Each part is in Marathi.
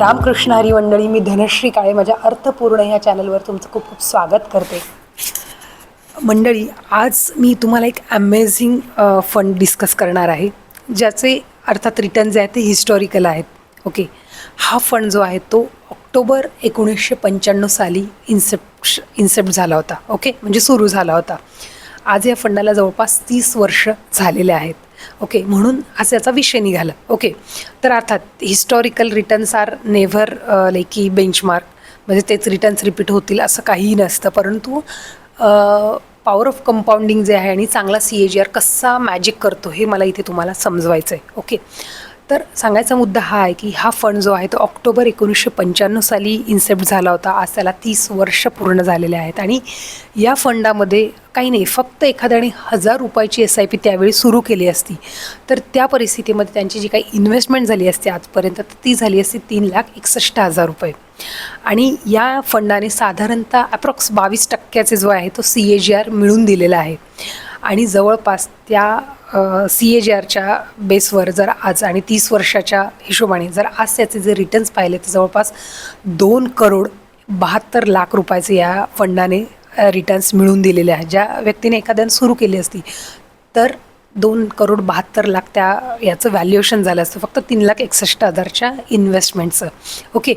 रामकृष्ण हरी मंडळी मी धनश्री काळे माझ्या अर्थपूर्ण ह्या चॅनलवर तुमचं खूप खूप स्वागत करते. मंडळी आज मी तुम्हाला एक अमेझिंग फंड डिस्कस करणार आहे ज्याचे अर्थात रिटर्न जे आहेत ते हिस्टॉरिकल आहेत. ओके हा फंड जो आहे तो ऑक्टोबर एकोणीसशे पंच्याण्णव साली इन्सेप्ट इन्सेप्ट झाला होता. ओके म्हणजे सुरू झाला होता. आज या फंडाला जवळपास तीस वर्ष झालेले आहेत. ओके म्हणून असं याचा विषय निघाला. ओके तर अर्थात historical returns are never like की बेंचमार्क म्हणजे तेच रिटर्न्स रिपीट होतील असं काहीही नसतं. परंतु पॉवर ऑफ कंपाऊंडिंग जे आहे आणि चांगला सी ए जी आर कसा मॅजिक करतो हे मला इथे तुम्हाला समजवायचं आहे ओके तर सांगायचा मुद्दा हा आहे की हा फंड जो आहे तो ऑक्टोबर एकोणीसशे पंच्याण्णव साली इन्सेप्ट झाला होता. आज त्याला तीस वर्ष पूर्ण झालेले आहेत. आणि या फंडामध्ये काही नाही फक्त एखाद्याने हजार रुपयाची एस आय पी त्यावेळी सुरू केली असती. तर त्या परिस्थितीमध्ये त्यांची जी काही इन्व्हेस्टमेंट झाली असते आजपर्यंत तर ती झाली असती तीन लाख एकसष्ट हजार रुपये. आणि या फंडाने साधारणतः अप्रॉक्स बावीस टक्क्याचे जो आहे तो सी ए जी आर मिळून दिलेला आहे. आणि जवळपास त्या सी ए जी आरच्या बेसवर जर आज आणि तीस वर्षाच्या हिशोबाने जर आज त्याचे जे रिटर्न्स पाहिले तर जवळपास दोन करोड बहात्तर लाख रुपयाचे या फंडाने रिटर्न्स मिळून दिलेले आहेत. ज्या व्यक्तीने एखाद्यानं सुरू केली असती तर दोन करोड बहात्तर लाख त्या याचं व्हॅल्युएशन झालं असतं. फक्त तीन लाख एकसष्ट हजारच्या इन्व्हेस्टमेंटचं ओके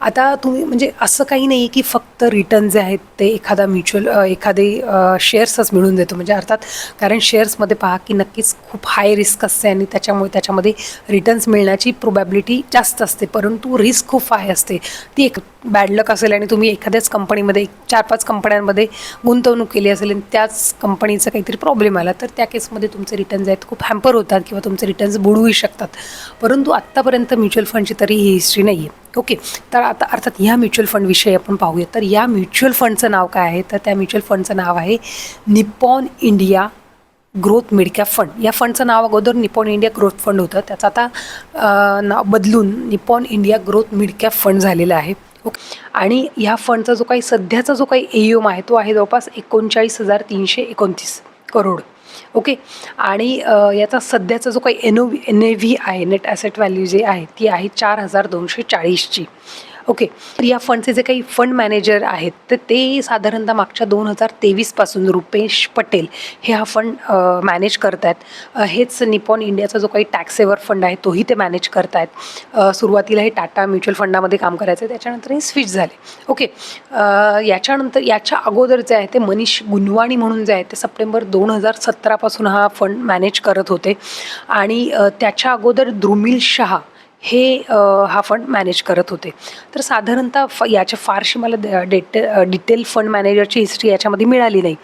आता तुम्ही म्हणजे असं काही नाही की फक्त रिटर्न जे आहेत ते एखादा म्युच्युअल एखादे शेअर्सच मिळून देतो. म्हणजे अर्थात कारण शेअर्समध्ये पहा की नक्कीच खूप हाय रिस्क असते आणि त्याच्यामुळे त्याच्यामध्ये रिटर्न्स मिळण्याची प्रोबॅबिलिटी जास्त असते. परंतु रिस्क खूप हाय असते. ती एक बॅड लक असेल आणि तुम्ही एखाद्याच कंपनीमध्ये चार पाच कंपन्यांमध्ये गुंतवणूक केली असेल आणि त्याच कंपनीचा काहीतरी प्रॉब्लेम आला तर त्या केसमध्ये तुमचे रिटर्न्स आहेत. खूप हॅम्पर होतात किंवा तुमचे रिटर्न्स बुडूही शकतात. परंतु आत्तापर्यंत म्युच्युअल फंडची तरी ही हिस्ट्री नाही आहे ओके तर आता अर्थात ह्या म्युच्युअल फंडविषयी आपण पाहूया. तर या म्युच्युअल फंडचं नाव काय आहे? तर त्या म्युच्युअल फंडचं नाव आहे Nippon India growth midcap fund या फंडचं नाव अगोदर निपॉन इंडिया ग्रोथ फंड होतं. त्याचं आता नाव बदलून Nippon India growth midcap fund झालेलं आहे. ओके. आणि ह्या फंडचा जो काही सध्याचा जो काही एम आहे तो आहे जवळपास एकोणचाळीस हजार तीनशे एकोणतीस करोड. ओके. आणि याचा सध्याचा जो काही N O N A V आहे नेट ॲसेट व्हॅल्यू जे आहे ती आहे चार हजार दोनशे चाळीसची. ओके तर या फंडचे जे काही फंड मॅनेजर आहेत तर ते साधारणतः मागच्या दोन हजार तेवीसपासून रुपेश पटेल हे हा फंड मॅनेज करत आहेत हेच निपॉन इंडियाचा जो काही टॅक्स सेवर फंड आहे तोही ते मॅनेज करत आहेत सुरुवातीला हे टाटा म्युच्युअल फंडामध्ये काम करायचं त्याच्यानंतर हे स्विच झाले. ओके याच्यानंतर याच्या अगोदर जे आहे ते मनीष गुनवाणी म्हणून जे आहे ते सप्टेंबर दोन हजार सतरापासून हा फंड मॅनेज करत होते. आणि त्याच्या अगोदर द्रुमिल शहा हे हा फंड मॅनेज करत होते. तर साधारणतः फ याच्या फारशी मला ड- डेटे डिटेल फंड मॅनेजरची हिस्ट्री याच्यामध्ये मिळाली नाही.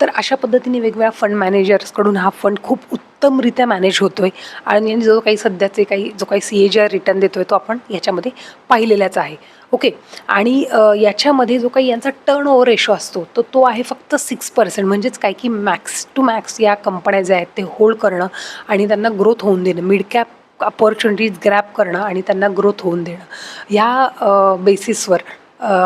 तर अशा पद्धतीने वेगवेगळ्या फंड मॅनेजर्सकडून हा फंड खूप उत्तमरित्या मॅनेज होतो आहे आणि जो काही सध्याचे काही जो काही C A G R return देतो आहे तो आपण याच्यामध्ये पाहिलेलाच आहे. ओके? आणि याच्यामध्ये जो काही यांचा टर्न ओव्हर रेशो असतो तो तो आहे फक्त सिक्स पर्सेंट म्हणजेच काय की मॅक्स टू मॅक्स या कंपन्या ज्या आहेत ते होल्ड करणं आणि त्यांना ग्रोथ होऊन देणं. मिड कॅप अपॉर्च्युनिटीज ग्रॅप करणं आणि त्यांना ग्रोथ होऊन देणं. ह्या बेसिसवर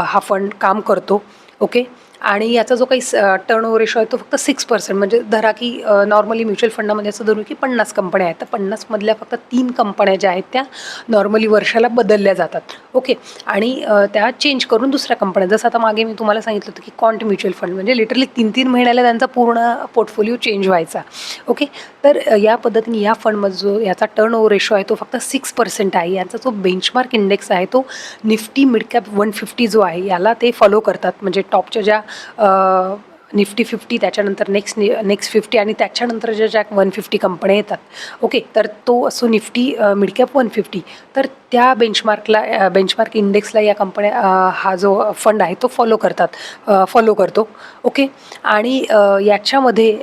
हा फंड काम करतो. ओके आणि याचा जो काही टर्न ओव्हर रेशो आहे तो फक्त सिक्स पर्सेंट म्हणजे धरा की नॉर्मली म्युच्युअल फंडामध्ये असं धरू की पन्नास कंपन्या आहेत. तर पन्नासमधल्या फक्त तीन कंपन्या ज्या आहेत त्या नॉर्मली वर्षाला बदलल्या जातात. ओके आणि त्या चेंज करून दुसऱ्या कंपन्या जसं आता मागे मी तुम्हाला सांगितलं होतं की कॉन्ट म्युच्युअल फंड म्हणजे लिटरली तीन तीन महिन्याला त्यांचा पूर्ण पोर्टफोलिओ चेंज व्हायचा. ओके तर या पद्धतीने या फंडमध्ये जो याचा टर्न ओव्हर रेशो आहे तो फक्त सिक्स पर्सेंट आहे. यांचा जो बेंचमार्क इंडेक्स आहे तो निफ्टी मिडकॅप वन फिफ्टी जो आहे याला ते फॉलो करतात. म्हणजे टॉपच्या ज्या निफ्टी फिफ्टी त्याच्यानंतर नेक्स्ट नेक्स्ट फिफ्टी आणि त्याच्यानंतर ज्या ज्या वन फिफ्टी कंपन्या येतात. ओके तर तो असो निफ्टी मिडकॅप वन फिफ्टी तर त्या बेंचमार्कला बेंचमार्क इंडेक्सला या कंपन्या हा जो फंड आहे तो फॉलो करतात फॉलो करतो. ओके आणि याच्यामध्ये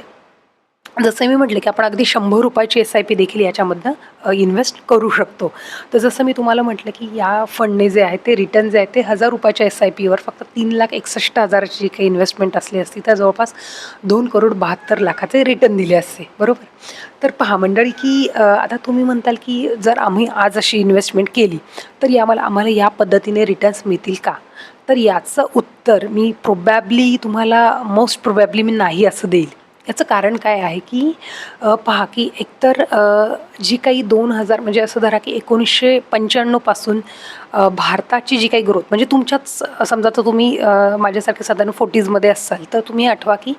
जसं मी म्हटलं की आपण अगदी शंभर रुपयाची एस आय पी देखील याच्यामधनं इन्व्हेस्ट करू शकतो. तर जसं मी तुम्हाला म्हटलं की या फंडने जे आहे ते रिटर्न जे आहे ते हजार रुपयाच्या एस आय पीवर फक्त तीन लाख एकसष्ट हजाराची जी काही इन्व्हेस्टमेंट असली असती तर जवळपास दोन करोड बहात्तर लाखाचे रिटर्न दिले असते. बरोबर? तर पहा मंडळी की आता तुम्ही म्हणताल की जर आम्ही आज अशी इन्व्हेस्टमेंट केली तर आम्हाला आम्हाला या पद्धतीने रिटर्न्स मिळतील का? तर याचं उत्तर मी प्रोबॅबली तुम्हाला मोस्ट प्रोबॅबली मी नाही असं देईल. याचं कारण काय आहे की पहा की एकतर जी काही दोन हजार म्हणजे असं धरा की एकोणीसशे पंच्याण्णवपासून भारताची जी काही ग्रोथ म्हणजे तुमच्याच समजा तर तुम्ही माझ्यासारख्या माझ्यासारखे साधारण फोर्टीजमध्ये असाल तर तुम्ही आठवा की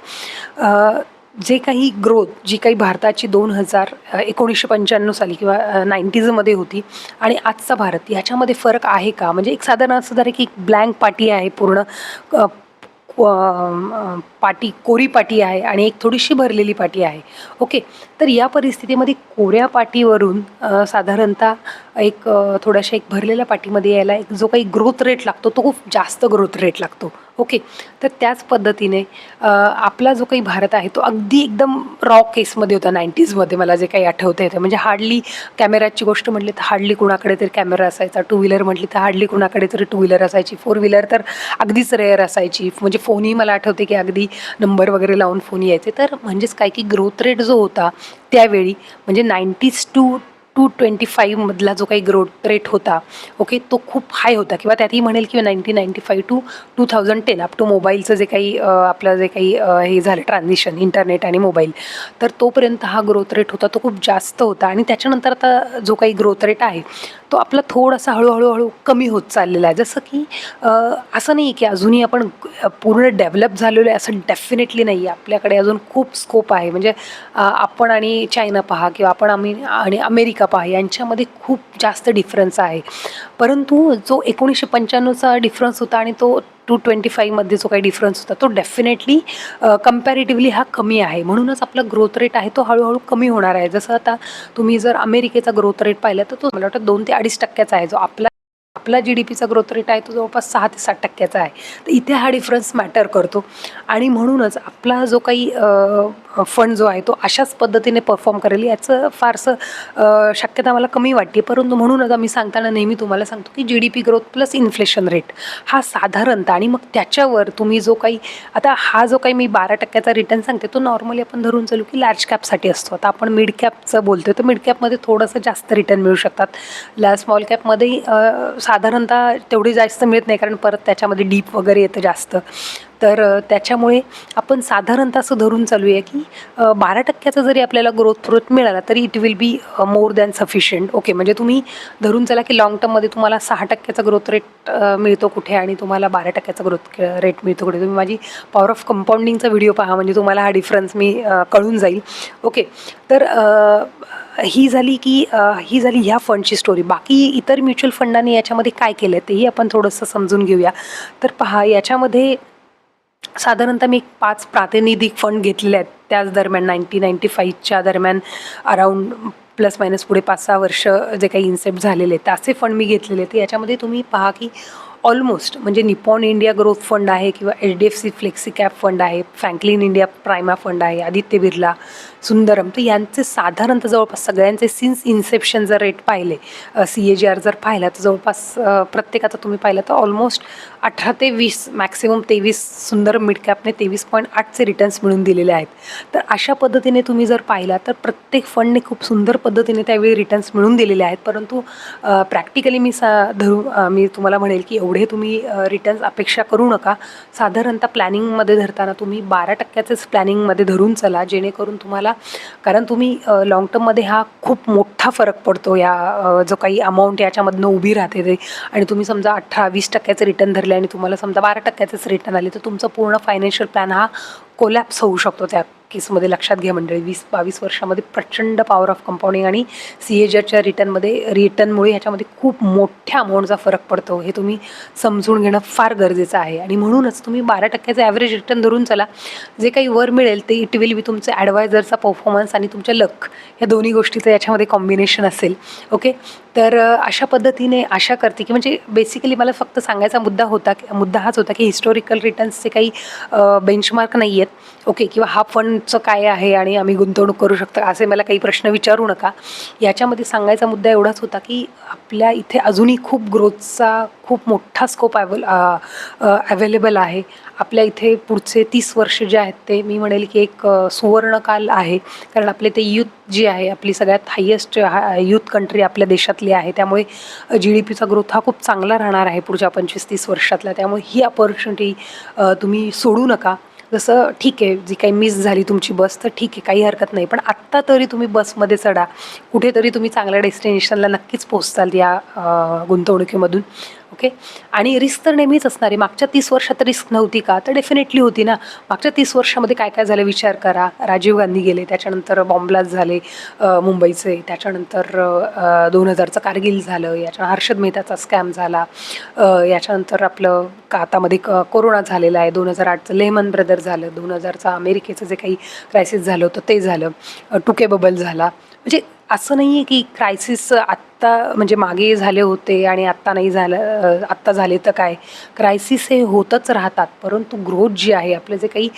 जे काही ग्रोथ जी काही भारताची दोन हजार एकोणीसशे पंच्याण्णव साली किंवा नाईन्टीजमध्ये होती आणि आजचा भारत ह्याच्यामध्ये फरक आहे का? म्हणजे एक साधारण असं धरा की एक ब्लँक पाटी आहे पूर्ण पाटी कोरी पाटी आहे आणि एक थोडीशी भरलेली पाटी आहे. ओके तर या परिस्थितीमध्ये कोऱ्या पाटीवरून साधारणतः एक थोड्याशा एक भरलेल्या पाटीमध्ये यायला एक जो काही ग्रोथ रेट लागतो तो खूप जास्त ग्रोथ रेट लागतो. ओके तर त्याच पद्धतीने आपला जो काही भारत आहे तो अगदी एकदम रॉ केसमध्ये होता नाईन्टीजमध्ये मला जे काही आठवतं येतं म्हणजे हार्डली कॅमेराची गोष्ट म्हटली तर हार्डली कुणाकडे तरी कॅमेरा असायचा टू व्हीलर म्हटली तर हार्डली कुणाकडे तरी टू व्हीलर असायची फोर व्हीलर तर अगदीच रेअर असायची. म्हणजे फोनही मला आठवते की अगदी नंबर वगैरे लावून फोन यायचे. तर म्हणजेच काय की ग्रोथ रेट जो होता त्यावेळी म्हणजे नाईन्टीज टू टू ट्वेंटी फाईव्हमधला जो काही ग्रोथ रेट होता ओके तो खूप हाय होता. किंवा त्यातही म्हणेल किंवा nineteen ninety five to two thousand ten up to मोबाईलचं जे काही आपलं जे काही हे झालं ट्रान्झिशन इंटरनेट आणि मोबाईल तर तोपर्यंत हा ग्रोथ रेट होता तो खूप जास्त होता. आणि त्याच्यानंतर आता जो काही ग्रोथ रेट आहे तो आपला थोडासा हळूहळू हळू कमी होत चाललेला आहे. जसं की असं नाही की अजूनही आपण पूर्ण डेव्हलप झालेलो आहे असं डेफिनेटली नाही आहे आपल्याकडे अजून खूप स्कोप आहे. म्हणजे आपण आणि चायना पहा किंवा आपण आम्ही आणि अमेरिका पहा. यांच्यामध्ये खूप जास्त डिफरन्स आहे. परंतु जो एकोणीसशे पंच्याण्णवचा डिफरन्स होता आणि तो टू ट्वेंटी फाईव्हमध्ये जो काही डिफरन्स होता तो डेफिनेटली कम्पॅरेटिव्हली हा कमी आहे. म्हणूनच आपला ग्रोथ रेट आहे तो हळूहळू कमी होणार आहे. जसं आता तुम्ही जर अमेरिकेचा ग्रोथ रेट पाहिला तर तो मला वाटतं दोन ते अडीच टक्क्याचा आहे. जो आपला आपला जी डी पीचा ग्रोथ रेट आहे तो जवळपास सहा ते सात टक्क्याचा आहे. तर इथे हा डिफरन्स मॅटर करतो. आणि म्हणूनच आपला जो काही फंड जो आहे तो अशाच पद्धतीने परफॉर्म करेल याचं फारसं शक्यता मला कमी वाटते. परंतु म्हणूनच आम्ही सांगताना नेहमी तुम्हाला सांगतो की G D P growth plus inflation rate हा साधारणतः आणि मग त्याच्यावर तुम्ही जो काही आता हा जो काही मी बारा टक्क्याचा रिटर्न सांगते तो नॉर्मली आपण धरून चालू की लार्ज कॅपसाठी असतो. आता आपण मिड कॅपचं बोलतो तर मिड कॅपमध्ये थोडंसं जास्त रिटर्न मिळू शकतात. ला स्मॉल कॅपमध्ये साधारणतः तेवढी जास्त मिळत नाही कारण परत त्याच्यामध्ये डीप वगैरे येतं जास्त. तर त्याच्यामुळे आपण साधारणतः असं धरून चालूया की बारा टक्क्याचा जरी आपल्याला ग्रोथ ग्रोथ मिळाला तरी it will be more than sufficient okay म्हणजे तुम्ही धरून चला की लॉंग टर्ममध्ये तुम्हाला सहा टक्क्याचा ग्रोथ रेट मिळतो कुठे आणि तुम्हाला बारा टक्क्याचा ग्रोथ रेट मिळतो कुठे. तुम्ही माझी पॉवर ऑफ कंपाऊंडिंगचा व्हिडिओ पहा म्हणजे तुम्हाला हा डिफरन्स मी कळून जाईल. ओके तर ही झाली की ही झाली ह्या फंडची स्टोरी बाकी इतर म्युच्युअल फंडाने याच्यामध्ये काय केलं तेही आपण थोडंसं समजून घेऊया. तर पहा याच्यामध्ये साधारणतः मी पाच प्रातिनिधिक फंड घेतलेले आहेत. त्याच दरम्यान नाईन्टी नाईन्टी फाईव्हच्या दरम्यान अराऊंड प्लस मायनस पुढे पाच सहा वर्ष जे काही इन्सेप्ट झालेले आहेत असे फंड मी घेतलेले आहेत. याच्यामध्ये तुम्ही पहा की ऑलमोस्ट म्हणजे निपॉन इंडिया ग्रोथ फंड आहे किंवा H D F C flexi cap fund आहे फ्रँकलिन इंडिया प्रायमा फंड आहे आदित्य बिर्ला सुंदरम. तर यांचे साधारणतः जवळपास सगळ्यांचे सिन्स इन्सेप्शन जर रेट पाहिले सी ए जी आर जर पाहिला तर जवळपास प्रत्येकाचा तुम्ही पाहिलं तर ऑलमोस्ट अठरा ते वीस मॅक्सिमम तेवीस सुंदर मिड कॅपने तेवीस पॉईंट आठचे रिटर्न्स मिळून दिलेले आहेत. तर अशा पद्धतीने तुम्ही जर पाहिला तर प्रत्येक फंडने खूप सुंदर पद्धतीने त्यावेळी रिटर्न्स मिळून दिलेले आहेत. परंतु प्रॅक्टिकली मी सा धरू मी तुम्हाला म्हणेल की एवढे तुम्ही रिटर्न्स अपेक्षा करू नका. साधारणतः प्लॅनिंगमध्ये धरताना तुम्ही बारा टक्क्याचेच प्लॅनिंगमध्ये धरून चला जेणेकरून तुम्हाला कारण तुम्ही लाँग टर्ममध्ये हा खूप मोठा फरक पडतो या जो काही अमाऊंट याच्यामधनं उभी राहते ते. आणि तुम्ही समजा अठरा वीस टक्क्याचे रिटर्न धरले आणि तुम्हाला समजा बारा टक्क्याचेच रिटर्न आले तर तुमचा पूर्ण फायनान्शियल प्लॅन हा कोलॅप्स होऊ शकतो त्या केसमध्ये लक्षात घ्या मंडळी वीस बावीस वर्षामध्ये प्रचंड पॉवर ऑफ कंपाऊंडिंग आणि सी ए रिटर्नमध्ये रिटर्नमुळे ह्याच्यामध्ये खूप मोठ्या अमाऊंटचा फरक पडतो. हे तुम्ही समजून घेणं फार गरजेचं आहे. आणि म्हणूनच तुम्ही बारा टक्क्याचं ॲव्हरेज रिटर्न धरून चला. जे काही वर मिळेल ते इट विल बी तुमचं ॲडवायझरचा परफॉर्मन्स आणि तुमच्या लक या दोन्ही गोष्टीचं याच्यामध्ये कॉम्बिनेशन असेल. ओके तर अशा पद्धतीने आशा करते की म्हणजे बेसिकली मला फक्त सांगायचा मुद्दा होता की मुद्दा हाच होता की हिस्टॉरिकल रिटर्न्सचे काही बेंचमार्क नाही आहेत ओके किंवा हा फंडचं काय आहे आणि आम्ही गुंतवणूक करू शकतो असे मला काही प्रश्न विचारू नका. याच्यामध्ये सांगायचा मुद्दा एवढाच होता की आपल्या इथे अजूनही खूप ग्रोथचा खूप मोठा स्कोप अवेल अवेलेबल आहे. आपल्या इथे पुढचे तीस वर्ष जे आहेत ते मी म्हणेल की एक सुवर्णकाल आहे. कारण आपले ते यूथ जी आहे आपली सगळ्यात हायेस्ट यूथ कंट्री आपल्या देशातली आहे. त्यामुळे जी डी पीचा ग्रोथ हा खूप चांगला राहणार आहे पुढच्या पंचवीस तीस वर्षातला. त्यामुळे ही अपॉर्च्युनिटी तुम्ही सोडू नका. जसं ठीक आहे जी काही मिस झाली तुमची बस तर ठीक आहे काही हरकत नाही. पण आत्ता तरी तुम्ही बसमध्ये चढा. कुठेतरी तुम्ही चांगल्या डेस्टिनेशनला नक्कीच पोहोचताल या गुंतवणुकीमधून. ओके आणि रिस्क तर नेहमीच असणार. आहे मागच्या तीस वर्षात रिस्क नव्हती का? तर डेफिनेटली होती ना. मागच्या तीस वर्षामध्ये काय काय झालं? विचार करा. राजीव गांधी गेले त्याच्यानंतर बॉम्बलास्ट झाले मुंबईचे. त्याच्यानंतर दोन हजारचं कारगिल झालं. याच्या हर्षद मेहताचा स्कॅम झाला. याच्यानंतर आपलं का आतामध्ये क कोरोना झालेला आहे. दोन हजार आठचं लेमन ब्रदर झालं. दोन हजारचं अमेरिकेचं जे काही क्रायसिस झालं होतं ते झालं. टुके बबल झाला. म्हणजे असं नाही आहे की क्रायसिस आत्ता म्हणजे मागे झाले होते आणि आत्ता नाही झालं आत्ता झाले तर काय? क्रायसिस हे होतच राहतात परंतु ग्रोथ जी आहे आपलं जे काही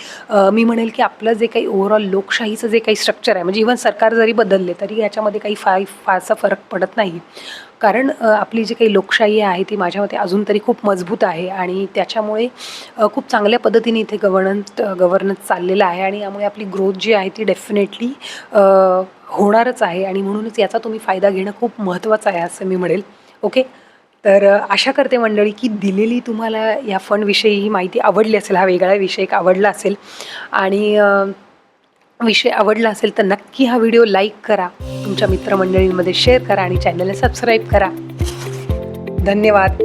मी म्हणेल की आपलं जे काही ओव्हरऑल लोकशाहीचं जे काही स्ट्रक्चर आहे म्हणजे इव्हन सरकार जरी बदलले तरी याच्यामध्ये काही फार फारसा फरक पडत नाही. कारण आपली जी काही लोकशाही आहे ती माझ्या मते अजून तरी खूप मजबूत आहे आणि त्याच्यामुळे खूप चांगल्या पद्धतीने इथे गव्हर्नन्स गव्हर्नन्स चाललेलं आहे आणि यामुळे आपली ग्रोथ जी आहे ती डेफिनेटली होणारच आहे आणि म्हणूनच याचा तुम्ही फायदा घेणं खूप महत्त्वाचं आहे असं मी म्हणेल. ओके? तर आशा करते मंडळी की दिलेली तुम्हाला या फंडविषयी ही माहिती आवडली असेल हा वेगळा विषय एक आवडला असेल. आणि विषय आवडला असेल तर नक्की हा व्हिडिओ लाईक करा तुमच्या मित्रमंडळींमध्ये शेअर करा आणि चॅनलला सबस्क्राईब करा. धन्यवाद.